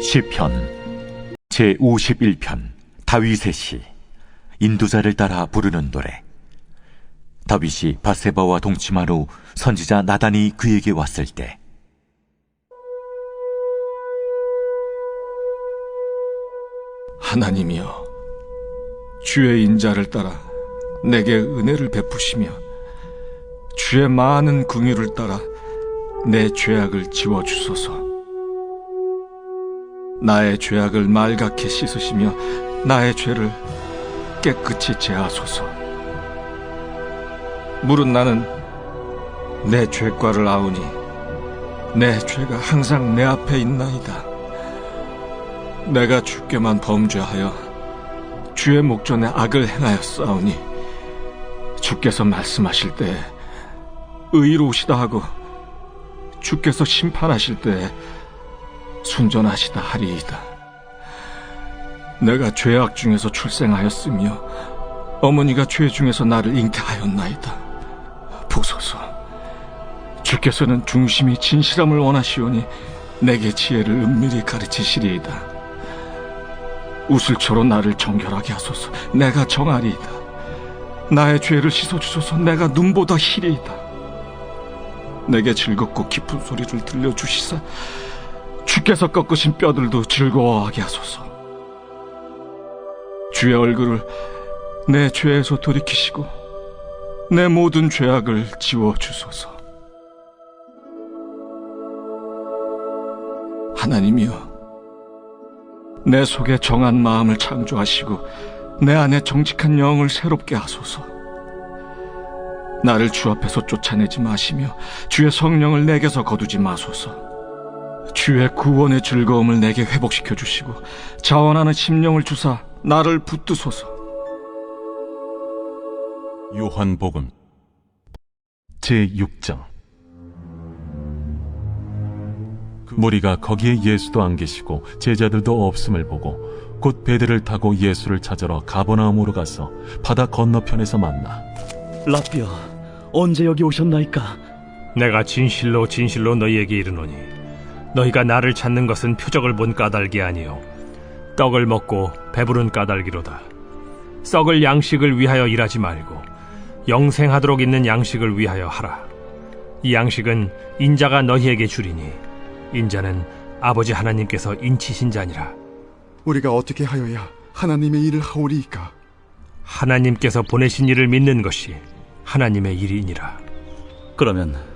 시편 제 51편 다윗의 시 인도자를 따라 부르는 노래 다윗이 바세바와 동침한 후 선지자 나단이 그에게 왔을 때 하나님이여, 주의 인자를 따라 내게 은혜를 베푸시며 주의 많은 긍휼을 따라 내 죄악을 지워 주소서. 나의 죄악을 말갛게 씻으시며 나의 죄를 깨끗이 제하소서. 물은 나는 내 죄과를 아우니 내 죄가 항상 내 앞에 있나이다. 내가 주께만 범죄하여 주의 목전에 악을 행하였사오니 주께서 말씀하실 때 의로우시다 하고 주께서 심판하실 때 순전하시다 하리이다. 내가 죄악 중에서 출생하였으며 어머니가 죄 중에서 나를 잉태하였나이다. 보소서, 주께서는 중심이 진실함을 원하시오니 내게 지혜를 은밀히 가르치시리이다. 우슬초로 나를 정결하게 하소서. 내가 정하리이다. 나의 죄를 씻어주소서. 내가 눈보다 희리이다. 내게 즐겁고 깊은 소리를 들려주시사 주께서 꺾으신 뼈들도 즐거워하게 하소서. 주의 얼굴을 내 죄에서 돌이키시고 내 모든 죄악을 지워 주소서. 하나님이여, 내 속에 정한 마음을 창조하시고 내 안에 정직한 영을 새롭게 하소서. 나를 주 앞에서 쫓아내지 마시며 주의 성령을 내게서 거두지 마소서. 주의 구원의 즐거움을 내게 회복시켜 주시고 자원하는 심령을 주사 나를 붙드소서. 요한복음 제 6장 무리가 거기에 예수도 안 계시고 제자들도 없음을 보고 곧 배들을 타고 예수를 찾으러 가버나움으로 가서 바다 건너편에서 만나 라비어 언제 여기 오셨나이까? 내가 진실로 진실로 너희에게 이르노니 너희가 나를 찾는 것은 표적을 본 까닭이 아니요. 떡을 먹고 배부른 까닭이로다. 썩을 양식을 위하여 일하지 말고 영생하도록 있는 양식을 위하여 하라. 이 양식은 인자가 너희에게 주리니 인자는 아버지 하나님께서 인치신 자니라. 우리가 어떻게 하여야 하나님의 일을 하오리이까? 하나님께서 보내신 이를 믿는 것이 하나님의 일이니라. 그러면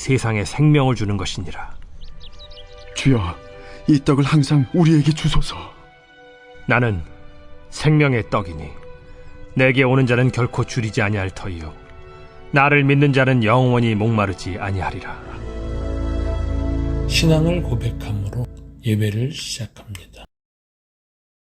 세상에 생명을 주는 것이니라 주여, 이 떡을 항상 우리에게 주소서. 나는 생명의 떡이니 내게 오는 자는 결코 줄이지 아니할 터이요 나를 믿는 자는 영원히 목마르지 아니하리라 신앙을 고백함으로 예배를 시작합니다.